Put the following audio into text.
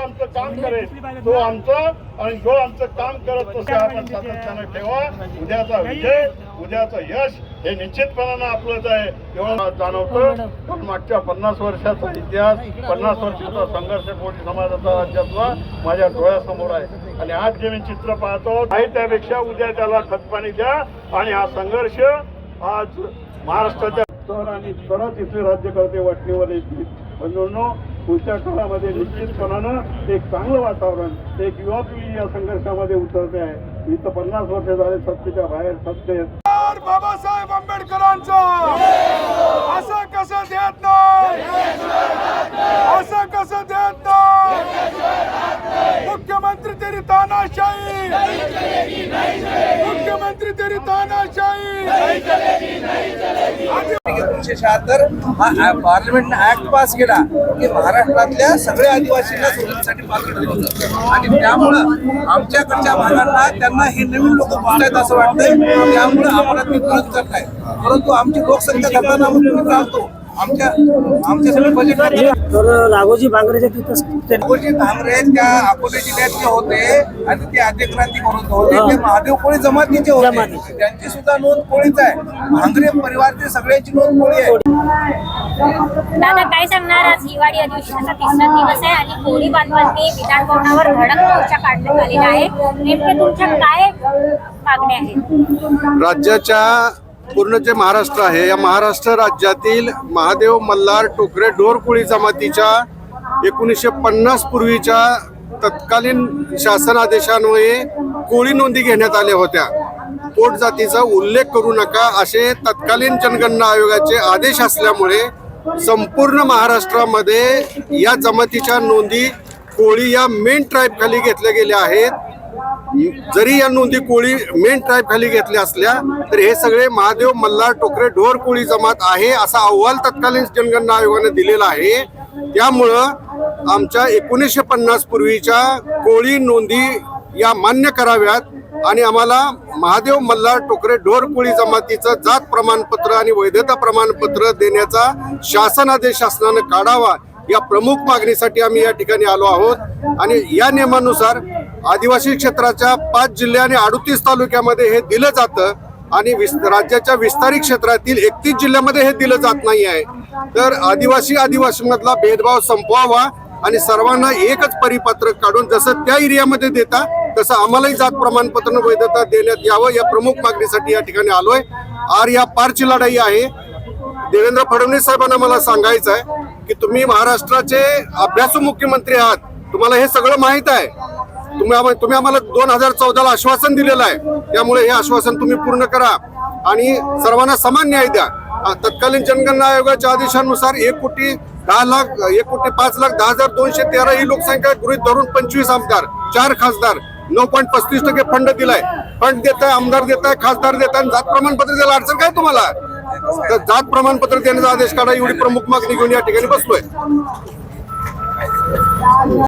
आमचं काम करेल. तो आमचं आणि जो आमचं काम करत तसं आपण सातत्यानं ठेवा. उद्याचा विजय उद्याचं यश हे निश्चितपणानं आपलंच आहे. एवढं जाणवतं. पण मागच्या पन्नास वर्षाचा इतिहास पन्नास वर्षाचा संघर्ष कोणी समाजाचा राज्यातला माझ्या डोळ्यासमोर आहे. आणि आज जे मी चित्र पाहतो नाही त्यापेक्षा उद्या त्याला खतपाणी द्या. आणि हा संघर्ष आज महाराष्ट्राच्या तर आणि तरच इथले राज्यकर्ते वाटणीवर येतील बंधूंनो पुढच्या काळामध्ये निश्चितपणानं एक चांगलं वातावरण एक युवा पिढी या संघर्षामध्ये उतरते आहे. इथं पन्नास वर्ष झाले सत्तेच्या बाहेर सत्ते बाबासाहेब आंबेडकरांचा! असं कसं देत नाही? असं कसं देत नाही? मुख्यमंत्री तेरी तानाशाही! मुख्यमंत्री तेरी तानाशाही! एकोणीसशे शहात्तर हा पार्लमेंटनं ऍक्ट पास केला की महाराष्ट्रातल्या सगळ्या आदिवासींना सोडण्यासाठी पात्र होतं. आणि त्यामुळं आमच्याकडच्या भागांना त्यांना हे नवीन लोक पाहतायत असं वाटतंय. त्यामुळं आम्हाला ते कळत करत नाही. परंतु आमची लोकसंख्या घटना म्हणून राहतो. आमच्या आमच्या सगळे बजेट तर राघोजी बांगरेच्या तिथं अकोलचे काँग्रेस त्या अकोले जिल्ह्यातले होते आणि ते आद्यक्रांती करत होते. ते महादेव कोळी जमातीचे होते. त्यांची सुद्धा नोंद कोळीच आहे. भांगरे परिवारचे सगळ्यांची नोंद कोळी आहे. दादा काय सांगणार? आज हिवाळी अधिवेशनाचा तिसरा दिवस आहे आणि कोळी बांधवांनी विधान भवनावर धडक मोर्चा काढण्यात आलेला आहे. नेमके तुमच्या काय मागण्या आहेत? राज्याच्या पूर्ण जे महाराष्ट्र आहे या महाराष्ट्र राज्यातील महादेव मल्हार टोकरे ढोरकुळी जमातीच्या एकोणीसशे पन्नास पूर्वीच्या तत्कालीन शासन आदेशान्वये कोळी नोंदी घेण्यात आल्या होत्या. पोट जातीचा उल्लेख करू नका असे तत्कालीन जनगणना आयोगाचे आदेश असल्यामुळे संपूर्ण महाराष्ट्रामध्ये या जमातीच्या नोंदी कोळी या मेन ट्राईबखाली घेतल्या गेल्या आहेत. जरी या नोंदी कोळी मेन ट्राईब खाली घेतल्या असल्या तर हे सगळे महादेव मल्हार टोकरे ढोर कोळी जमात आहे असा अहवाल तत्कालीन जनगणना आयोगाने दिलेला आहे. त्यामुळं आमच्या एकोणीसशे पन्नास पूर्वीच्या कोळी नोंदी या मान्य कराव्यात आणि आम्हाला महादेव मल्हार टोकरे ढोर कोळी जमातीचं जात प्रमाणपत्र आणि वैधता प्रमाणपत्र देण्याचा शासनादेश शासनानं काढावा या प्रमुख मागणीसाठी आम्ही या ठिकाणी आलो आहोत. आणि या नियमानुसार आदिवासी क्षेत्राच्या पाच जिल्हे आणि अडुतीस तालुक्यामध्ये हे दिलं जातं आणि विस राज्याच्या विस्तारित क्षेत्रातील एकतीस जिल्ह्यामध्ये हे दिलं जात नाही आहे. तर आदिवासी आदिवासीमधला भेदभाव संपवावा आणि सर्वांना एकच परिपत्रक काढून जसं त्या एरियामध्ये देता तसं आम्हालाही जात प्रमाणपत्र वैधता देण्यात यावं या प्रमुख मागणीसाठी या ठिकाणी आलोय. आर या पारची लढाई आहे. देवेंद्र फडणवीस साहेबांना मला सांगायचं आहे की तुम्ही महाराष्ट्राचे अभ्यासू मुख्यमंत्री आहात. तुम्हाला हे सगळं माहीत आहे. तुम्ही तुम्ही आम्हाला दोन हजार चौदाला आश्वासन दिलेलं आहे. त्यामुळे हे आश्वासन तुम्ही पूर्ण करा आणि सर्वांना समान न्याय द्या. तत्कालीन जनगणना आयोगाच्या आदेशानुसार एक कोटी दहा लाख एक कोटी पाच लाख दहा हजार दोनशे तेरा ही लोकसंख्या गृहित धरून पंचवीस आमदार चार खासदार नऊ पॉईंट पस्तीस टक्के फंड दिलाय. फंड देत आहे आमदार देत आहे खासदार देत आहे जात प्रमाणपत्र द्यायला अडचण काय तुम्हाला? तर जात प्रमाणपत्र देण्याचा आदेश काढा एवढी प्रमुख मागणी घेऊन या ठिकाणी बसलोय.